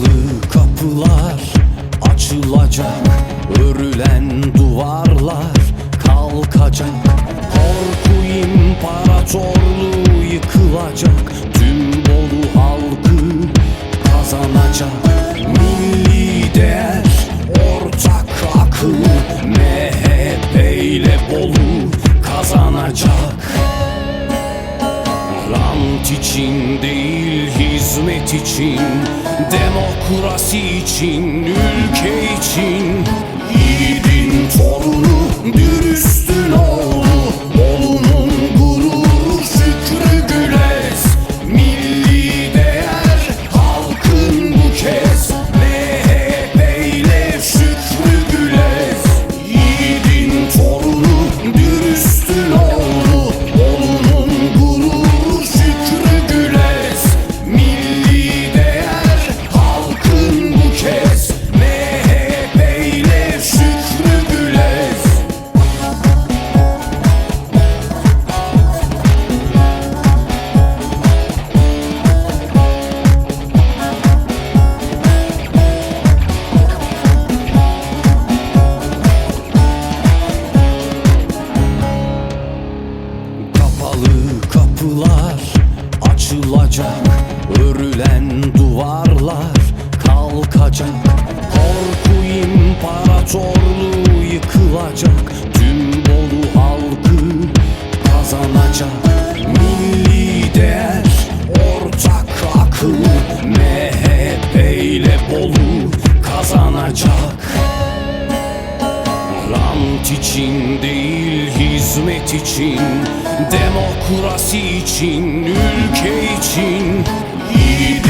Farklı kapılar açılacak Örülen duvarlar. Rant için değil hizmet için Demokrasi için ülke için açılacak Örülen duvarlar kalkacak. Korku imparatorluğu yıkılacak. Tüm Bolu halkı kazanacak. Milli değer ortak akıl MHP ile Bolu kazanacak. Rant için değil hizmet için Demokrasi için ülke için dürüst